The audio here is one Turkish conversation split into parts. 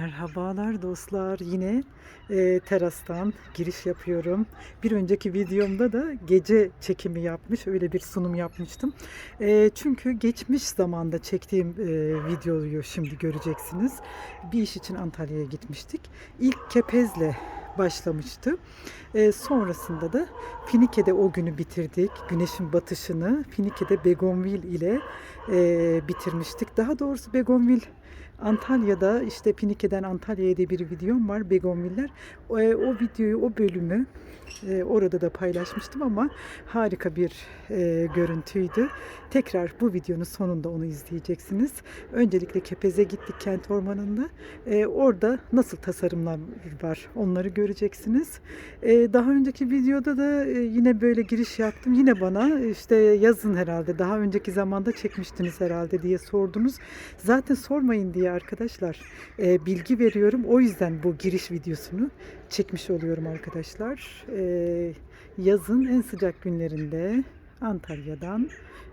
Merhabalar dostlar. Yine e, terastan giriş yapıyorum. Bir önceki videomda da gece çekimi yapmış, öyle bir sunum yapmıştım. E, çünkü geçmiş zamanda çektiğim e, videoyu şimdi göreceksiniz. Bir iş için Antalya'ya gitmiştik. İlk Kepez'le başlamıştı. E, sonrasında da Finike'de o günü bitirdik. Güneşin batışını Finike'de Begonvil ile e, bitirmiştik. Daha doğrusu Begonvil Antalya'da işte Pinike'den Antalya'ya diye bir videom var Begonviller. O, o videoyu, o bölümü e, orada da paylaşmıştım ama harika bir e, görüntüydü. Tekrar bu videonun sonunda onu izleyeceksiniz. Öncelikle Kepez'e gittik kent ormanında. E, orada nasıl tasarımlar var onları göreceksiniz. E, daha önceki videoda da e, yine böyle giriş yaptım. Yine bana işte yazın herhalde daha önceki zamanda çekmiştiniz herhalde diye sordunuz. Zaten sormayın diye arkadaşlar e, bilgi veriyorum. O yüzden bu giriş videosunu çekmiş oluyorum arkadaşlar. E, yazın en sıcak günlerinde Antalya'dan,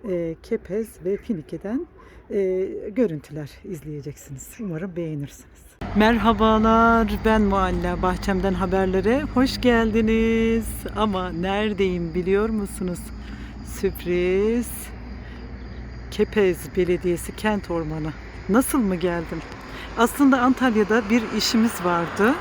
e, Kepez ve Finike'den e, görüntüler izleyeceksiniz. Umarım beğenirsiniz. Merhabalar, ben Mualla. Bahçemden haberlere hoş geldiniz. Ama neredeyim biliyor musunuz? Sürpriz. Kepez Belediyesi Kent Ormanı. Nasıl mı geldim? Aslında Antalya'da bir işimiz vardı.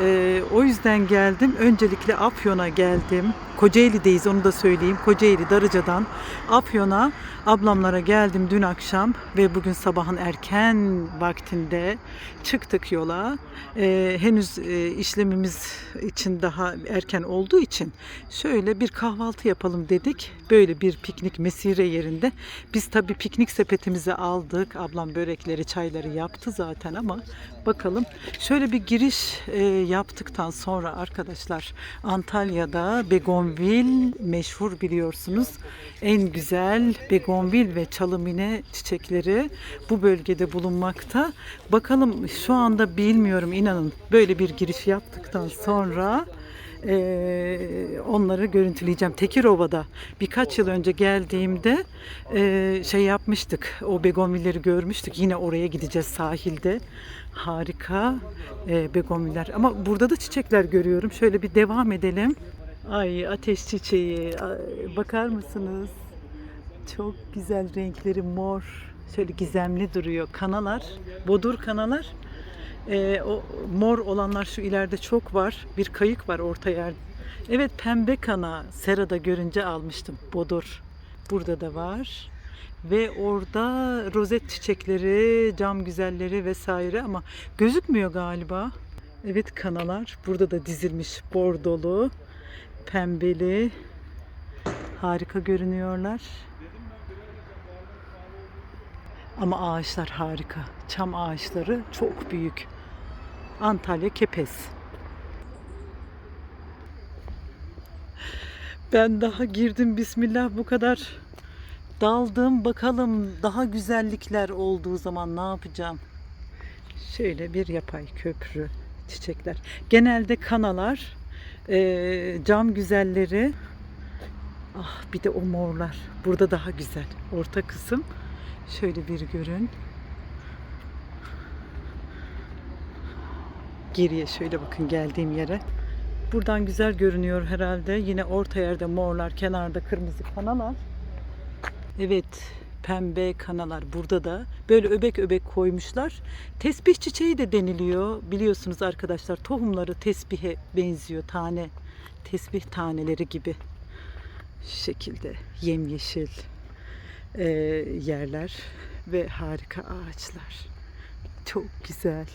Ee, o yüzden geldim. Öncelikle Afyon'a geldim. Kocaeli'deyiz onu da söyleyeyim. Kocaeli Darıca'dan Afyon'a ablamlara geldim dün akşam ve bugün sabahın erken vaktinde çıktık yola. Ee, henüz e, işlemimiz için daha erken olduğu için şöyle bir kahvaltı yapalım dedik. Böyle bir piknik mesire yerinde. Biz tabii piknik sepetimizi aldık. Ablam börekleri, çayları yaptı zaten ama bakalım. Şöyle bir giriş e, yaptıktan sonra arkadaşlar Antalya'da Begonvil meşhur biliyorsunuz. En güzel Begonvil ve çalımine çiçekleri bu bölgede bulunmakta. Bakalım şu anda bilmiyorum inanın böyle bir giriş yaptıktan sonra ee, onları görüntüleyeceğim. Tekirova'da birkaç yıl önce geldiğimde e, şey yapmıştık. O begonvilleri görmüştük. Yine oraya gideceğiz sahilde. Harika e, begonviller. Ama burada da çiçekler görüyorum. Şöyle bir devam edelim. Ay ateş çiçeği. Bakar mısınız? Çok güzel renkleri mor. Şöyle gizemli duruyor. Kanalar, bodur kanalar. Ee, o mor olanlar şu ileride çok var. Bir kayık var orta yerde. Evet pembe kana serada görünce almıştım. Bodur. Burada da var. Ve orada rozet çiçekleri, cam güzelleri vesaire ama gözükmüyor galiba. Evet kanalar burada da dizilmiş bordolu, pembeli. Harika görünüyorlar. Ama ağaçlar harika. Çam ağaçları çok büyük. Antalya Kepez. Ben daha girdim bismillah bu kadar daldım bakalım daha güzellikler olduğu zaman ne yapacağım. Şöyle bir yapay köprü çiçekler. Genelde kanalar, eee, cam güzelleri. Ah bir de o morlar. Burada daha güzel. Orta kısım. Şöyle bir görün. Geriye şöyle bakın geldiğim yere. Buradan güzel görünüyor herhalde. Yine orta yerde morlar, kenarda kırmızı kanalar. Evet, pembe kanalar burada da. Böyle öbek öbek koymuşlar. Tesbih çiçeği de deniliyor. Biliyorsunuz arkadaşlar tohumları tesbihe benziyor. Tane, tesbih taneleri gibi. Şu şekilde yemyeşil e, yerler ve harika ağaçlar. Çok güzel.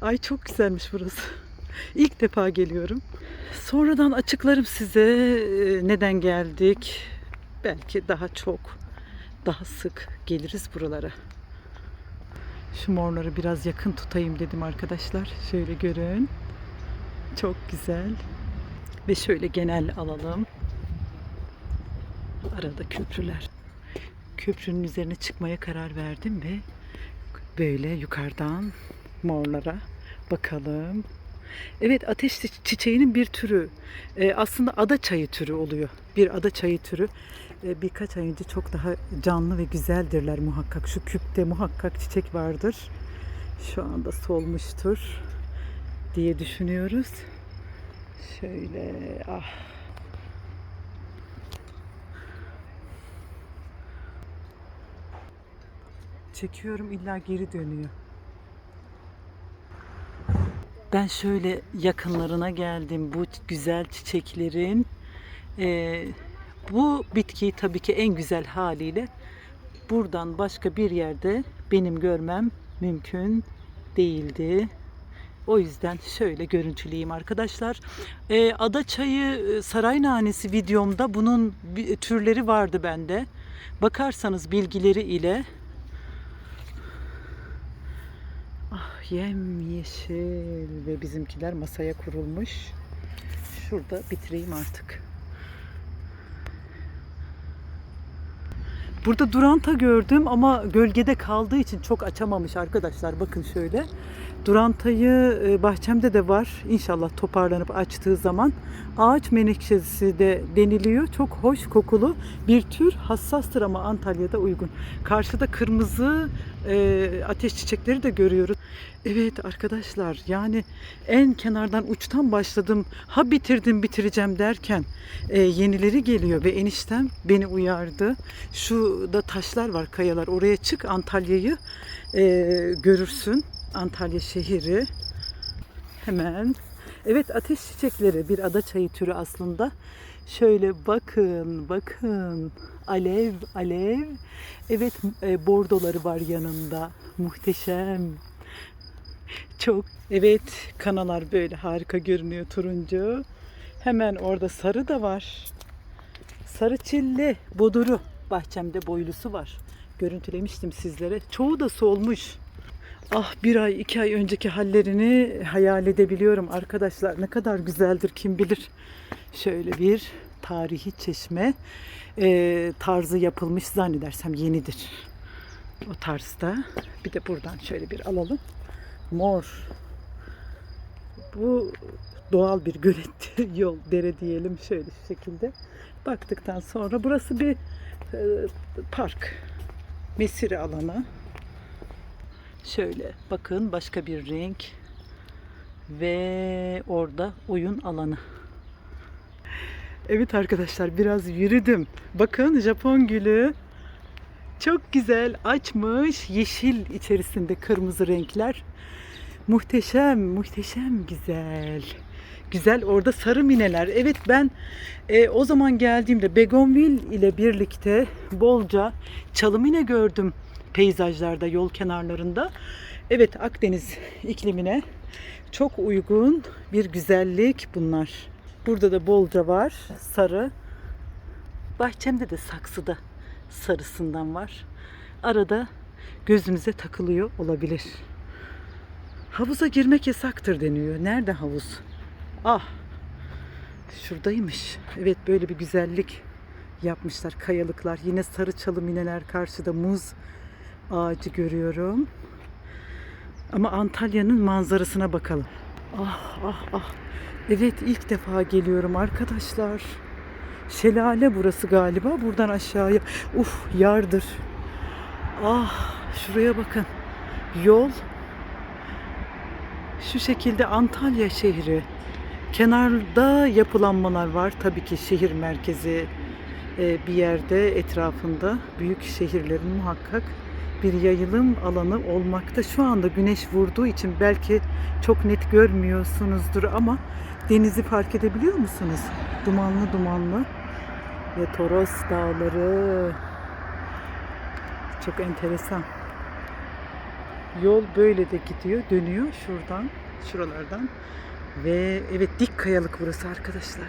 Ay çok güzelmiş burası. İlk defa geliyorum. Sonradan açıklarım size e, neden geldik. Belki daha çok, daha sık geliriz buralara. Şu morları biraz yakın tutayım dedim arkadaşlar. Şöyle görün. Çok güzel. Ve şöyle genel alalım. Arada köprüler. Köprünün üzerine çıkmaya karar verdim ve böyle yukarıdan morlara bakalım. Evet ateş çi- çiçeğinin bir türü. Ee, aslında ada çayı türü oluyor. Bir ada çayı türü. Ee, birkaç ay önce çok daha canlı ve güzeldirler muhakkak. Şu küpte muhakkak çiçek vardır. Şu anda solmuştur diye düşünüyoruz. Şöyle ah çekiyorum illa geri dönüyor. Ben şöyle yakınlarına geldim bu güzel çiçeklerin. Ee, bu bitkiyi tabii ki en güzel haliyle buradan başka bir yerde benim görmem mümkün değildi. O yüzden şöyle görüntüleyeyim arkadaşlar. Ee, ada çayı, e, saray nanesi videomda bunun türleri vardı bende. Bakarsanız bilgileri ile Ah yemyeşil ve bizimkiler masaya kurulmuş. Şurada bitireyim artık. Burada duranta gördüm ama gölgede kaldığı için çok açamamış arkadaşlar. Bakın şöyle. Durantayı e, bahçemde de var. İnşallah toparlanıp açtığı zaman. Ağaç menekşesi de deniliyor. Çok hoş kokulu bir tür. Hassastır ama Antalya'da uygun. Karşıda kırmızı e, ateş çiçekleri de görüyoruz. Evet arkadaşlar yani en kenardan uçtan başladım. Ha bitirdim bitireceğim derken e, yenileri geliyor ve eniştem beni uyardı. Şu da taşlar var kayalar oraya çık Antalya'yı e, görürsün. Antalya şehri. Hemen. Evet ateş çiçekleri bir ada çayı türü aslında. Şöyle bakın bakın alev alev. Evet e, bordoları var yanında. Muhteşem. Çok. Evet kanalar böyle harika görünüyor turuncu. Hemen orada sarı da var. Sarı çilli boduru. Bahçemde boylusu var. Görüntülemiştim sizlere. Çoğu da solmuş. Ah bir ay iki ay önceki hallerini hayal edebiliyorum arkadaşlar. Ne kadar güzeldir kim bilir. Şöyle bir tarihi çeşme e, tarzı yapılmış zannedersem yenidir. O tarzda. Bir de buradan şöyle bir alalım. Mor. Bu doğal bir gölet yol dere diyelim şöyle şu şekilde. Baktıktan sonra burası bir e, park. Mesire alanı. Şöyle bakın başka bir renk ve orada oyun alanı. Evet arkadaşlar biraz yürüdüm. Bakın Japon gülü çok güzel açmış. Yeşil içerisinde kırmızı renkler. Muhteşem, muhteşem güzel. Güzel orada sarı mineler. Evet ben e, o zaman geldiğimde Begonvil ile birlikte bolca çalı mine gördüm peyzajlarda, yol kenarlarında. Evet Akdeniz iklimine çok uygun bir güzellik bunlar. Burada da bolca var sarı. Bahçemde de saksıda sarısından var. Arada gözünüze takılıyor olabilir. Havuza girmek yasaktır deniyor. Nerede havuz? Ah. Şuradaymış. Evet böyle bir güzellik yapmışlar. Kayalıklar. Yine sarı çalı mineler karşıda muz ağacı görüyorum. Ama Antalya'nın manzarasına bakalım. Ah ah ah. Evet ilk defa geliyorum arkadaşlar. Şelale burası galiba. Buradan aşağıya. Uf yardır. Ah şuraya bakın. Yol şu şekilde Antalya şehri. Kenarda yapılanmalar var. Tabii ki şehir merkezi e, bir yerde etrafında büyük şehirlerin muhakkak bir yayılım alanı olmakta. Şu anda güneş vurduğu için belki çok net görmüyorsunuzdur ama denizi fark edebiliyor musunuz? Dumanlı dumanlı ve Toros dağları çok enteresan. Yol böyle de gidiyor, dönüyor şuradan, şuralardan. Ve evet dik kayalık burası arkadaşlar.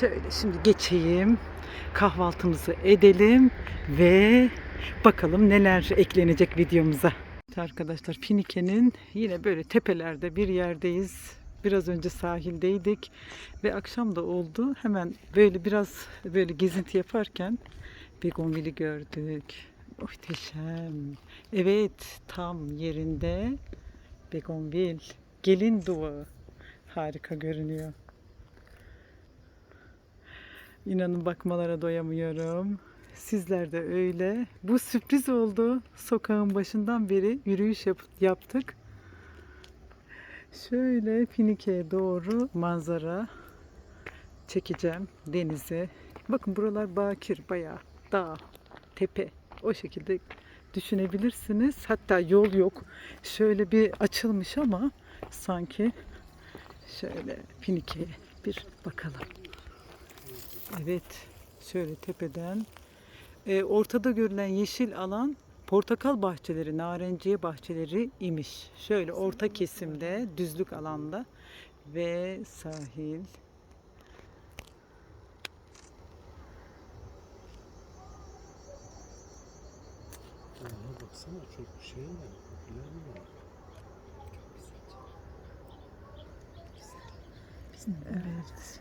Şöyle şimdi geçeyim. Kahvaltımızı edelim ve bakalım neler eklenecek videomuza. Arkadaşlar Finike'nin yine böyle tepelerde bir yerdeyiz. Biraz önce sahildeydik ve akşam da oldu. Hemen böyle biraz böyle gezinti yaparken Begonvil'i gördük. Muhteşem. Evet tam yerinde Begonvil. Gelin duvağı. Harika görünüyor. İnanın bakmalara doyamıyorum. Sizler de öyle. Bu sürpriz oldu. Sokağın başından beri yürüyüş yap- yaptık. Şöyle Finike'ye doğru manzara çekeceğim denize. Bakın buralar bakir bayağı dağ, tepe o şekilde düşünebilirsiniz. Hatta yol yok. Şöyle bir açılmış ama sanki şöyle Finike'ye bir bakalım. Evet şöyle tepeden e, ortada görülen yeşil alan portakal bahçeleri, narenciye bahçeleri imiş. Şöyle orta kesimde, düzlük alanda ve sahil. Ona baksana çok şey mi? Popüler mi? Evet.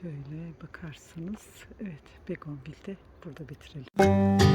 Şöyle bakarsınız. Evet, Begonvil'de burada bitirelim.